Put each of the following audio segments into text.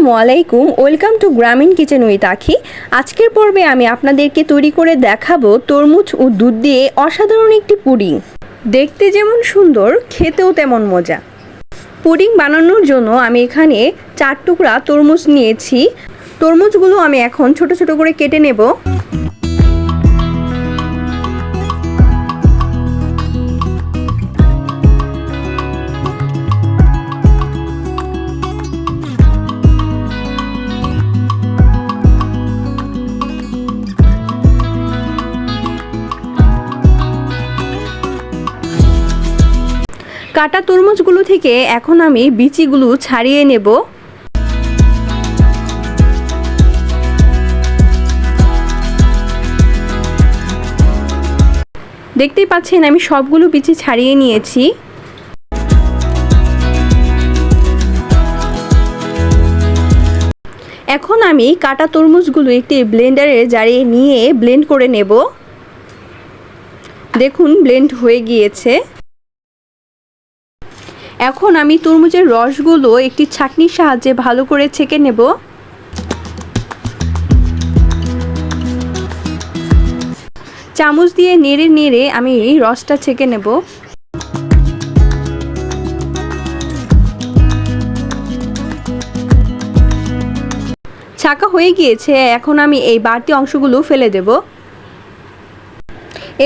আসসালামু আলাইকুম, welcome to Grameen kitchen with Akhi. আজকের পর্বে আমি আপনাদেরকে তৈরি করে দেখাবো তরমুজ ও দুধ দিয়ে অসাধারণ একটি পুডিং। দেখতে যেমন সুন্দর, খেতেও তেমন মজা। পুডিং বানানোর জন্য আমি এখানে চার টুকরা তরমুজ নিয়েছি। তরমুজগুলো আমি এখন ছোট ছোট করে কেটে নেব। কাটা তরমুজগুলো থেকে এখন আমি বিচিগুলো ছাড়িয়ে নেব। দেখতেই পাচ্ছেন, আমি সবগুলো বিচি ছাড়িয়ে নিয়েছি। এখন আমি কাটা তরমুজগুলো একটি ব্লেন্ডারে জারিয়ে নিয়ে ব্লেন্ড করে নেব। দেখুন, ব্লেন্ড হয়ে গিয়েছে। এখন আমি তরমুজের রসগুলো একটি ছাঁকনির সাহায্যে ভালো করে ছেঁকে নেব। চামচ দিয়ে নেড়ে নেড়ে আমি এই রসটা ছেঁকে নেব। ছাকা হয়ে গিয়েছে, এখন আমি এই বাড়তি অংশগুলো ফেলে দেব।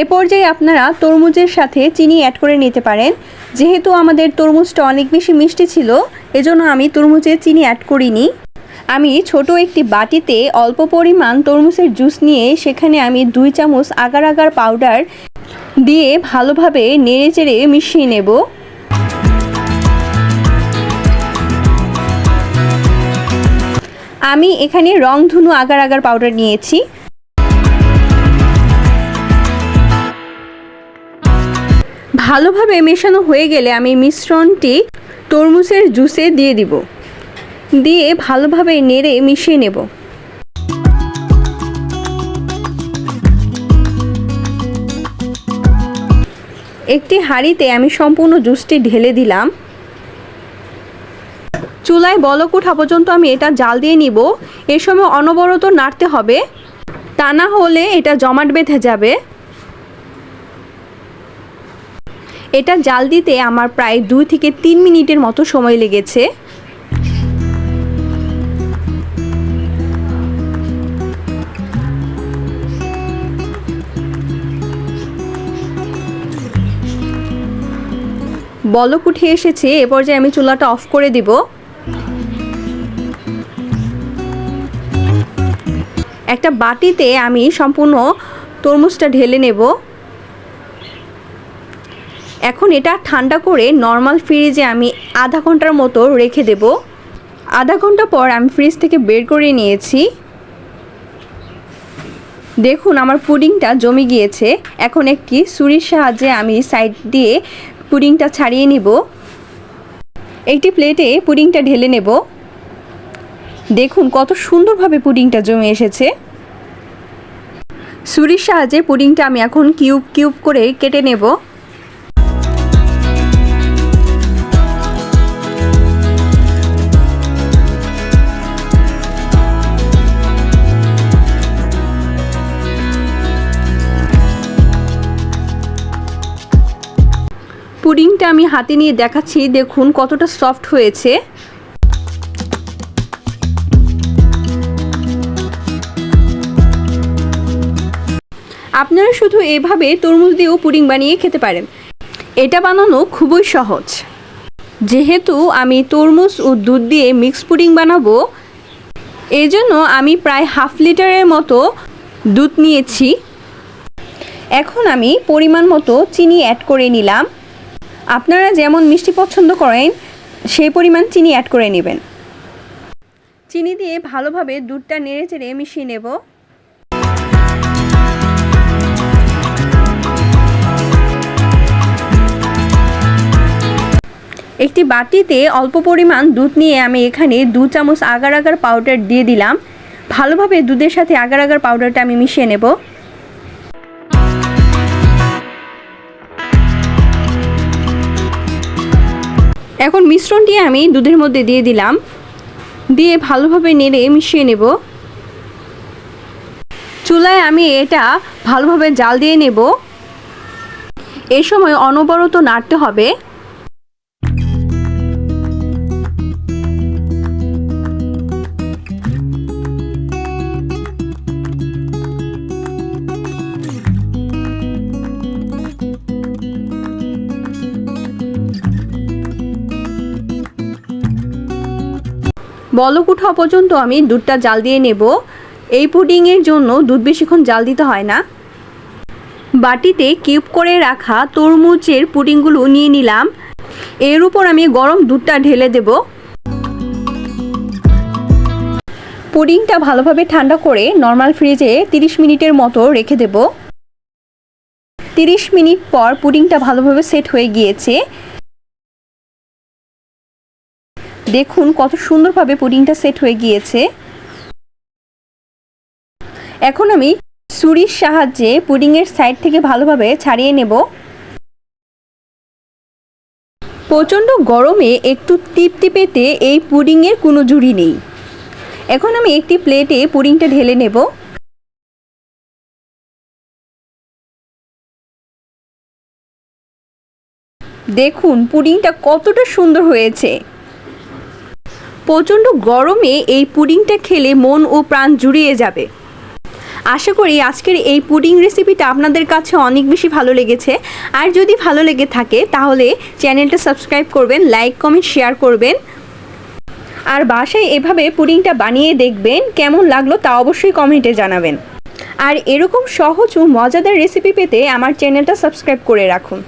এ পর্যায়ে আপনারা তরমুজের সাথে চিনি অ্যাড করে নিতে পারেন। যেহেতু আমাদের তরমুজটা অনেক বেশি মিষ্টি ছিল, এজন্য আমি তরমুজে চিনি অ্যাড করিনি। আমি ছোট একটি বাটিতে অল্প পরিমাণ তরমুজের জুস নিয়ে সেখানে আমি দুই চামচ আগার আগার পাউডার দিয়ে ভালোভাবে নেড়ে চেড়ে মিশিয়ে নেব। আমি এখানে রংধনু আগার আগার পাউডার নিয়েছি। ভালোভাবে মেশানো হয়ে গেলে আমি মিশ্রণটি তরমুজের জুসে দিয়ে দিব। দিয়ে ভালোভাবে নেড়ে মিশিয়ে নেব। একটি হাঁড়িতে আমি সম্পূর্ণ জুসটি ঢেলে দিলাম। চুলায় বলক ওঠা পর্যন্ত আমি এটা জাল দিয়ে নিব। এ সময় অনবরত নাড়তে হবে। তা না হলে এটা জমাট বেঁধে যাবে। এটা জাল দিতে আমার প্রায় দুই থেকে তিন মিনিটের মতো সময় লেগেছে। বলক উঠে এসেছে, এ পর্যায়ে আমি চুলাটা অফ করে দিব। একটা বাটিতে আমি সম্পূর্ণ তরমুজটা ঢেলে নেব। এখন এটা ঠান্ডা করে নর্মাল ফ্রিজে আমি আধা ঘণ্টার মতো রেখে দেব। আধা ঘণ্টা পর আমি ফ্রিজ থেকে বের করে নিয়েছি। দেখুন, আমার পুডিংটা জমে গিয়েছে। এখন একটি ছুরির সাহায্যে আমি সাইড দিয়ে পুডিংটা ছাড়িয়ে নিব। একটি প্লেটে পুডিংটা ঢেলে নেব। দেখুন, কত সুন্দরভাবে পুডিংটা জমে এসেছে। ছুরির সাহায্যে পুডিংটা আমি এখন কিউব কিউব করে কেটে নেব। পুডিংটা আমি হাতে নিয়ে দেখাচ্ছি, দেখুন কতটা সফট হয়েছে। আপনারা শুধু এভাবে তরমুজ দিয়েও পুডিং বানিয়ে খেতে পারেন। এটা বানানো খুবই সহজ। যেহেতু আমি তরমুজ ও দুধ দিয়ে মিক্স পুডিং বানাবো এই জন্য আমি প্রায় হাফ লিটারের মতো দুধ নিয়েছি। এখন আমি পরিমাণ মতো চিনি অ্যাড করে নিলাম। আপনারা যেমন মিষ্টি পছন্দ করেন, সেই পরিমাণ চিনি অ্যাড করে নেবেন। চিনি দিয়ে ভালোভাবে দুধটা নেড়ে চেড়ে মিশিয়ে নেব। একটি বাটিতে অল্প পরিমাণ দুধ নিয়ে আমি এখানে দু চামচ আগার আগার পাউডার দিয়ে দিলাম। ভালোভাবে দুধের সাথে আগার আগার পাউডারটা আমি মিশিয়ে নেব। এখন মিশ্রণটি আমি দুধের মধ্যে দিয়ে দিলাম। দিয়ে ভালোভাবে নেড়ে মিশিয়ে নেব। চুলায় আমি এটা ভালোভাবে জাল দিয়ে নেব। এই সময় অনবরত নাড়তে হবে। বলক উঠা পর্যন্ত আমি দুধটা জাল দিয়ে নেব। এই পুডিংয়ের জন্য দুধ বেশিক্ষণ জাল দিতে হয় না। বাটিতে কিউব করে রাখা তরমুজের পুডিংগুলো নিয়ে নিলাম। এর উপর আমি গরম দুধটা ঢেলে দেব। পুডিংটা ভালোভাবে ঠান্ডা করে নর্মাল ফ্রিজে 30 মিনিটের মতো রেখে দেব। 30 মিনিট পর পুডিংটা ভালোভাবে সেট হয়ে গিয়েছে। দেখুন কত সুন্দরভাবে পুডিংটা সেট হয়ে গিয়েছে। এখন আমি ছুরির সাহায্যে পুডিংয়ের সাইড থেকে ভালোভাবে ছাড়িয়ে নেব। প্রচণ্ড গরমে একটু তৃপ্তি পেতে এই পুডিংয়ের কোনো জুড়ি নেই। এখন আমি একটি প্লেটে পুডিংটা ঢেলে নেব। দেখুন পুডিংটা কতটা সুন্দর হয়েছে। প্রচণ্ড গরমে এই পুডিংটা খেলে মন ও প্রাণ জুড়িয়ে যাবে। আশা করি আজকের এই পুডিং রেসিপিটা আপনাদের কাছে অনেক বেশি ভালো লেগেছে। আর যদি ভালো লেগে থাকে, তাহলে চ্যানেলটা সাবস্ক্রাইব করবেন, লাইক, কমেন্ট, শেয়ার করবেন। আর বাসায় এভাবে পুডিংটা বানিয়ে দেখবেন, কেমন লাগল তা অবশ্যই কমেন্টে জানাবেন। আর এরকম সহজ ও মজাদার রেসিপি পেতে আমার চ্যানেলটা সাবস্ক্রাইব করে রাখুন।